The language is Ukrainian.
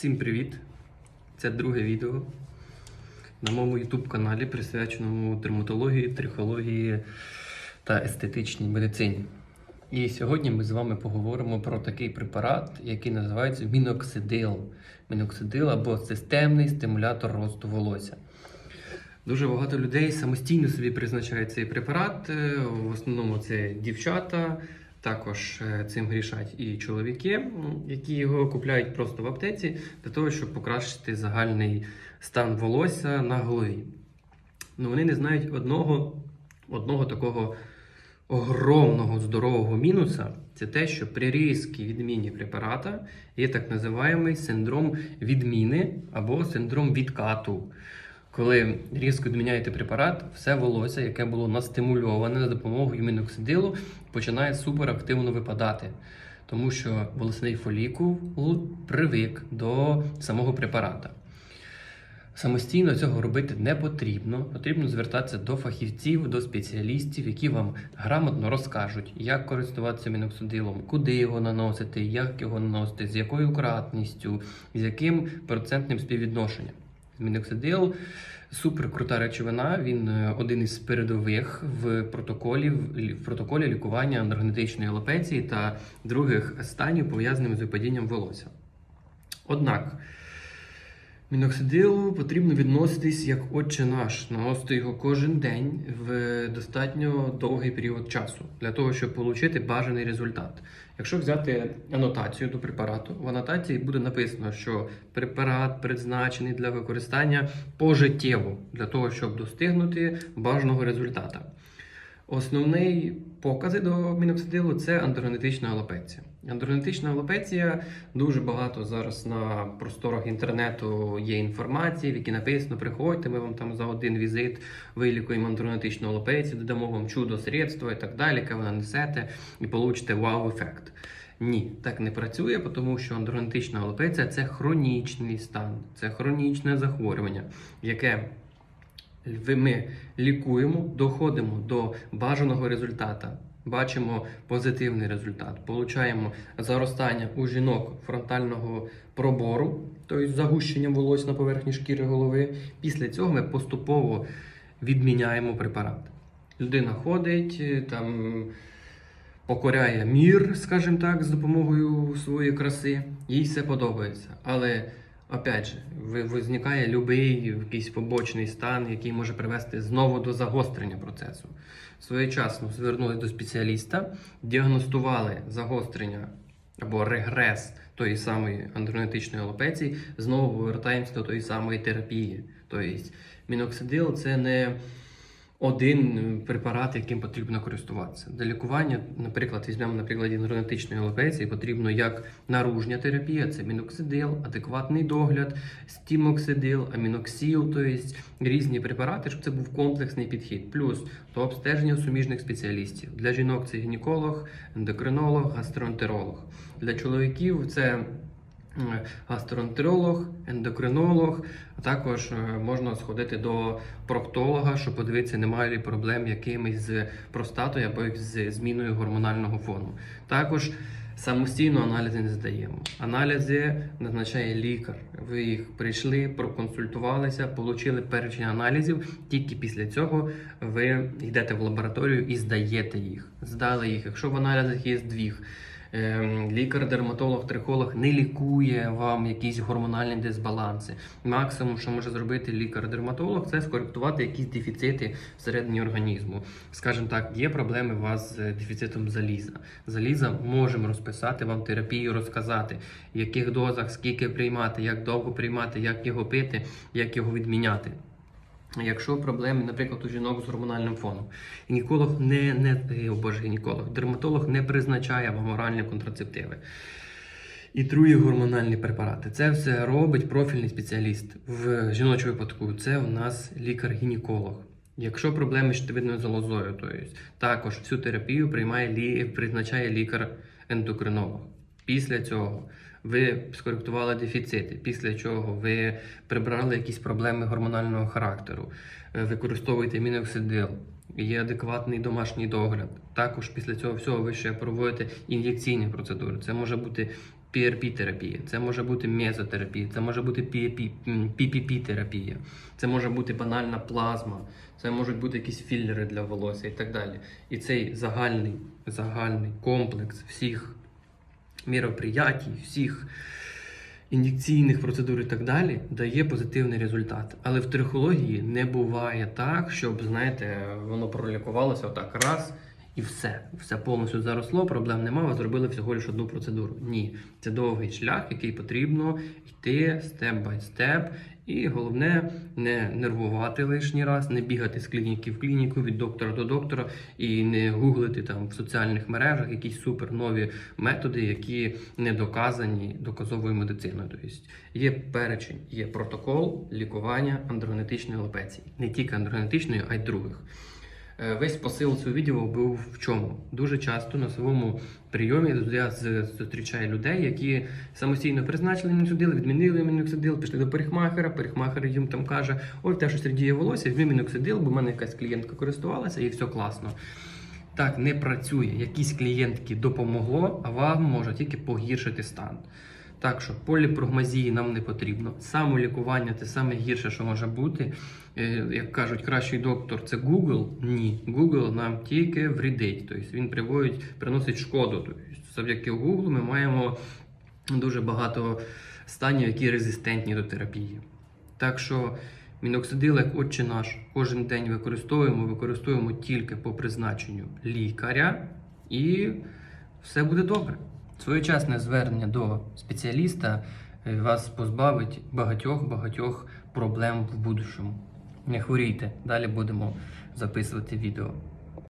Всім привіт! Це друге відео на моєму YouTube каналі, присвяченому дерматології, трихології та естетичній медицині. І сьогодні ми з вами поговоримо про такий препарат, який називається міноксидил. Міноксидил або системний стимулятор росту волосся. Дуже багато людей самостійно собі призначають цей препарат. Е, В основному це дівчата, також е, цим грішать і чоловіки, які його купляють просто в аптеці для того, щоб покращити загальний стан волосся на голові. Ну вони не знають одного, одного такого огромного здорового мінуса. Це те, що при різкій відміні препарата є так називаємий синдром відміни або синдром відкату. Коли різко відміняєте препарат, все волосся, яке було настимульоване за допомогою міноксидилу, починає суперактивно випадати, тому що волосний фолікул привик до самого препарата. Самостійно цього робити не потрібно. Потрібно звертатися до фахівців, до спеціалістів, які вам грамотно розкажуть, як користуватися міноксидилом, куди його наносити, як його наносити, з якою кратністю, з яким процентним співвідношенням. Міноксидил супер крута речовина. Він е, один із передових в протоколі в протоколі лікування андрогенетичної алопеції та других станів пов'язаних з випадінням волосся. Однак міноксидилу потрібно відноситись як отче наш, наносити його кожен день в достатньо довгий період часу для того, щоб отримати бажаний результат. Якщо взяти анотацію до препарату, в анотації буде написано, що препарат призначений для використання пожиттєво для того, щоб достигнути бажаного результата. Основний покази до міноксидилу це андрогенетична алопеція. Андрогенетична алопеція дуже багато зараз на просторах інтернету є інформації, в якій написано: приходьте, ми вам там за один візит вилікуємо андрогенетичну алопецію, додамо вам чудо средство і так далі, яке ви нанесете і получите вау-ефект. Ні, так не працює, тому що андрогенетична алопеція це хронічний стан, це хронічне захворювання, яке ми лікуємо, доходимо до бажаного результата. Бачимо позитивний результат. Получаємо заростання у жінок фронтального пробору, тобто загущення волосся на поверхні шкіри голови. Після цього ми поступово відміняємо препарат. Людина ходить, е, там покоряє мір, скажімо так, з допомогою своєї краси. Їй все подобається. Але опять же, ви- виникає любий якийсь побочний стан, який може привести знову до загострення процесу. Своєчасно звернулися до спеціаліста, діагностували загострення або регрес тої самої андронетичної алопеції, знову повертаємося до тої самої терапії. Тобто міноксидил це не один препарат, яким потрібно користуватися. Для лікування, наприклад, візьмемо на прикладі нейронетичної алопеції, потрібно як наружня терапія, це міноксидил, адекватний догляд, стімоксидил, аміноксил, тобто різні препарати, щоб це був комплексний підхід. Плюс до обстеження суміжних спеціалістів. Для жінок це гінеколог, ендокринолог, гастроентеролог. Для чоловіків це гастроентеролог, ендокринолог, а також е, можна сходити до проктолога, щоб подивитися, немає ли проблем якимись з простатою або з зміною гормонального фону. Також самостійно аналізи не здаємо. Аналізи назначає лікар. Ви їх прийшли, проконсультувалися, отримали перечень аналізів. Тільки після цього ви йдете в лабораторію і здаєте їх. Здали їх. Якщо в аналізах є здвіг, Ем, Лікар, дерматолог, трихолог не лікує вам якісь гормональні дисбаланси. Максимум, що може зробити лікар-дерматолог, це скоректувати якісь дефіцити всередині організму. Скажімо так, є проблеми у вас з дефіцитом заліза. Заліза можемо розписати вам терапію, розказати, в яких дозах, скільки приймати, як довго приймати, як його пити, як його відміняти. Якщо проблеми, наприклад, у жінок з гормональним фоном, гінеколог не, не е, о, боже, гінеколог, дерматолог не призначає вам оральні контрацептиви і другі гормональні препарати. Це все робить профільний спеціаліст. В жіночому випадку це у нас лікар-гінеколог. Якщо проблеми з щитовидною залозою, то є, також всю терапію приймає призначає лікар-ендокринолог. Після цього ви скоректували дефіцити, після чого ви прибрали якісь проблеми гормонального характеру, е, використовуєте міноксидил, є адекватний домашній догляд. Також після цього всього ви ще проводите ін'єкційні процедури. Це може бути PRP-терапія, це може бути мезотерапія, це може бути PPP-терапія, це може бути банальна плазма, це можуть бути якісь філери для волосся і так далі. І цей загальний, загальний комплекс всіх міроприятій, всіх ін'єкційних процедур і так далі дає позитивний результат. Але в трихології не буває так, щоб, знаєте, воно пролікувалося отак раз. І все, все повністю заросло, проблем немає, ви зробили всього лише одну процедуру. Ні, це довгий шлях, який потрібно йти степ бай степ. І головне не нервувати лишній раз, не бігати з клініки в клініку від доктора до доктора і не гуглити там в соціальних мережах якісь супер нові методи, які не доказані доказовою медициною. Тобто є перечень, є протокол лікування андрогенетичної алопеції, не тільки андрогенетичної, а й других. Е, Весь посил цього відео був в чому? Дуже часто на своєму прийомі я зустрічаю людей, які самостійно призначили міноксидил, відмінили міноксидил, пішли до парикмахера. Парикмахер їм там каже: ой, те щось рідіє волосся, візьми міноксидил, бо в мене якась клієнтка користувалася і все класно. Так не працює. Якісь клієнтки допомогло, а вам може тільки погіршити стан. Так що поліпрогмазії нам не потрібно. Самолікування це саме гірше, що може бути. Е, Як кажуть, кращий доктор це Google. Ні, Google нам тільки вредить. Тобто він приводить, приносить шкоду. Тобто, завдяки Google ми маємо дуже багато станів, які резистентні до терапії. Так що міноксидил, як отче наш, кожен день використовуємо, використовуємо тільки по призначенню лікаря, і все буде добре. Своєчасне звернення до спеціаліста е, вас позбавить багатьох-багатьох проблем в будущому. Не хворійте, далі будемо записувати відео.